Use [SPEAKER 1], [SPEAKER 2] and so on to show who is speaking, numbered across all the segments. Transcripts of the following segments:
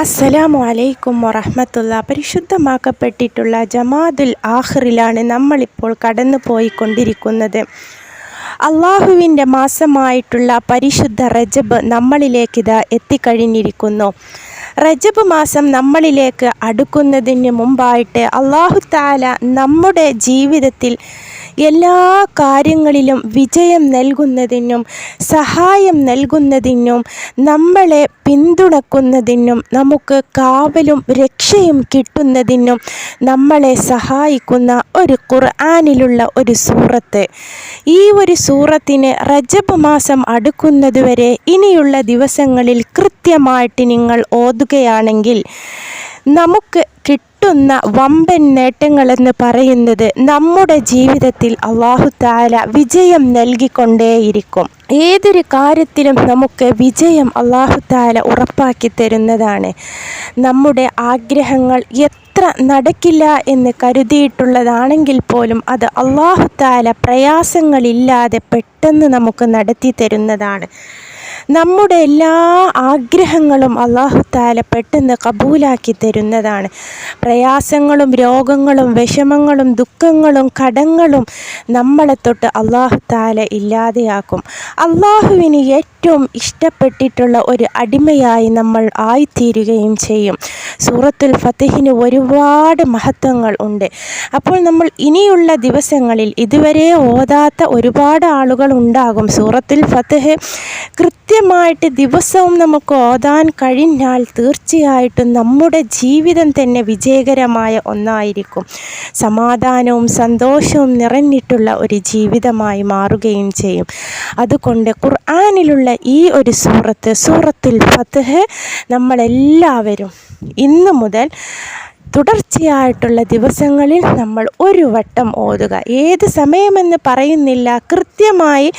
[SPEAKER 1] അസ്സലാമു അലൈക്കും വറഹമത്തുള്ള പരിശുദ്ധമാക്കപ്പെട്ടിട്ടുള്ള ജമാദുൽ ആഹ്റിലാണ് നമ്മളിപ്പോൾ കടന്നു പോയിക്കൊണ്ടിരിക്കുന്നത് അള്ളാഹുവിന്റെ മാസമായിട്ടുള്ള പരിശുദ്ധ റജബ് നമ്മളിലേക്കിത് എത്തിക്കഴിഞ്ഞിരിക്കുന്നു. റജബ് മാസം നമ്മളിലേക്ക് അടുക്കുന്നതിന് മുമ്പായിട്ട് അള്ളാഹു താല നമ്മുടെ ജീവിതത്തിൽ എല്ലാ കാര്യങ്ങളിലും വിജയം നൽകുന്നതിനും സഹായം നൽകുന്നതിനും നമ്മളെ പിന്തുണക്കുന്നതിനും നമുക്ക് കാവലും രക്ഷയും കിട്ടുന്നതിനും നമ്മളെ സഹായിക്കുന്ന ഒരു ഖുർആാനിലുള്ള ഒരു സൂറത്ത്. ഈ ഒരു സൂറത്തിന് റജബ് മാസം അടുക്കുന്നതുവരെ ഇനിയുള്ള ദിവസങ്ങളിൽ കൃത്യമായിട്ട് നിങ്ങൾ ഓതുകയാണെങ്കിൽ നമുക്ക് കിട്ടുന്ന വമ്പൻ നേട്ടങ്ങളെന്ന് പറയുന്നത് നമ്മുടെ ജീവിതത്തിൽ അള്ളാഹു താല വിജയം നൽകിക്കൊണ്ടേയിരിക്കും. ഏതൊരു കാര്യത്തിലും നമുക്ക് വിജയം അള്ളാഹു താല ഉറപ്പാക്കി തരുന്നതാണ്. നമ്മുടെ ആഗ്രഹങ്ങൾ എത്ര നടക്കില്ല എന്ന് കരുതിയിട്ടുള്ളതാണെങ്കിൽ പോലും അത് അള്ളാഹു താല പ്രയാസങ്ങളില്ലാതെ പെട്ടെന്ന് നമുക്ക് നടത്തി തരുന്നതാണ്. നമ്മുടെ എല്ലാ ആഗ്രഹങ്ങളും അള്ളാഹു താല പെട്ടെന്ന് കബൂലാക്കി തരുന്നതാണ്. പ്രയാസങ്ങളും രോഗങ്ങളും വിഷമങ്ങളും ദുഃഖങ്ങളും കടങ്ങളും നമ്മളെ തൊട്ട് അള്ളാഹു താല ഇല്ലാതെയാക്കും. അള്ളാഹുവിന് ഏറ്റവും ഇഷ്ടപ്പെട്ടിട്ടുള്ള ഒരു അടിമയായി നമ്മൾ ആയിത്തീരുകയും ചെയ്യും. സൂറത്തുൽ ഫത്തഹിന് ഒരുപാട് മഹത്വങ്ങൾ ഉണ്ട്. അപ്പോൾ നമ്മൾ ഇനിയുള്ള ദിവസങ്ങളിൽ ഇതുവരെ ഓതാത്ത ഒരുപാട് ആളുകൾ ഉണ്ടാകും. സൂറത്തുൽ ഫത്തഹ് കൃത്യമായിട്ട് ദിവസവും നമുക്ക് ഓതാൻ കഴിഞ്ഞാൽ തീർച്ചയായിട്ടും നമ്മുടെ ജീവിതം തന്നെ വിജയകരമായ ഒന്നായിരിക്കും. സമാധാനവും സന്തോഷവും നിറഞ്ഞിട്ടുള്ള ഒരു ജീവിതമായി മാറുകയും ചെയ്യും. അതുകൊണ്ട് ഖുർആാനിലുള്ള ഈ ഒരു സൂറത്ത് സൂറത്തുൽ ഫത്തഹ് നമ്മളെല്ലാവരും ഇന്ന് മുതൽ തുടർച്ചയായിട്ടുള്ള ദിവസങ്ങളിൽ നമ്മൾ ഒരു വട്ടം ഓതുക. ഏത് സമയമെന്ന് പറയുന്നില്ല. കൃത്യമായി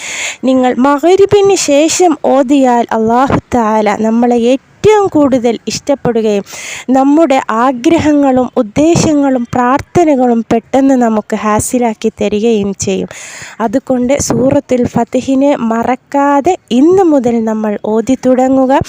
[SPEAKER 1] നിങ്ങൾ മഗ്രിബിന് ശേഷം ഓതിയാൽ അള്ളാഹു താല നമ്മളെ ഏറ്റവും കൂടുതൽ ഇഷ്ടപ്പെടുകയും നമ്മുടെ ആഗ്രഹങ്ങളും ഉദ്ദേശങ്ങളും പ്രാർത്ഥനകളും പെട്ടെന്ന് നമുക്ക് ഹാസിലാക്കി തരികയും ചെയ്യും. അതുകൊണ്ട് സൂറത്തുൽ ഫതിഹിനെ മറക്കാതെ ഇന്ന് മുതൽ നമ്മൾ ഓതി തുടങ്ങുക.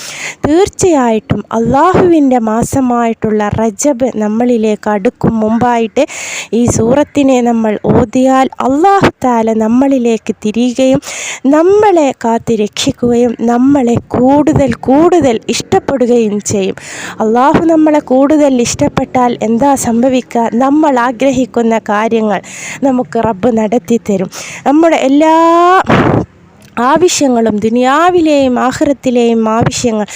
[SPEAKER 1] തീർച്ചയായിട്ടും അള്ളാഹുവിന്റെ മാസമായിട്ടുള്ള റജബ് നമ്മളിലേക്ക് അടുക്കും മുമ്പായിട്ട് ഈ സൂറത്തിനെ നമ്മൾ ഓതിയാൽ അള്ളാഹു താല നമ്മളിലേക്ക് തിരിയുകയും നമ്മളെ കാത്തിരക്ഷിക്കുകയും നമ്മളെ കൂടുതൽ കൂടുതൽ ഇഷ്ടപ്പെടുകയും ചെയ്യും. അള്ളാഹു നമ്മളെ കൂടുതൽ ഇഷ്ടപ്പെട്ടാൽ എന്താ സംഭവിക്കുക? നമ്മൾ ആഗ്രഹിക്കുന്ന കാര്യങ്ങൾ നമുക്ക് റബ്ബ് നടത്തി തരും നമ്മുടെ എല്ലാ ആവശ്യങ്ങളും ദുനിയാവിലെയും ആഹ്റത്തിലെയും ആവശ്യങ്ങൾ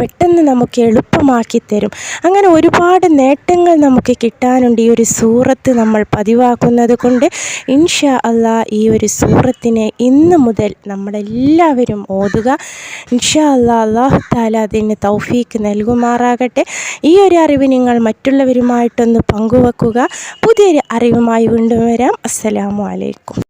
[SPEAKER 1] പെട്ടെന്ന് നമുക്ക് എളുപ്പമാക്കി തരും. അങ്ങനെ ഒരുപാട് നേട്ടങ്ങൾ നമുക്ക് കിട്ടാനുണ്ട് ഈ ഒരു സൂറത്ത് നമ്മൾ പതിവാക്കുന്നത് കൊണ്ട്. ഇൻഷാ അള്ളാ ഈ ഒരു സൂറത്തിനെ ഇന്ന് മുതൽ നമ്മളെല്ലാവരും ഓതുക. ഇൻഷാ അല്ലാ അള്ളാഹു താല അതിന് തൗഫീക്ക് നൽകുമാറാകട്ടെ. ഈ ഒരു അറിവ് നിങ്ങൾ മറ്റുള്ളവരുമായിട്ടൊന്ന് പങ്കുവെക്കുക. പുതിയൊരു അറിവുമായി വീണ്ടും വരാം. അസ്സലാമു അലൈക്കും.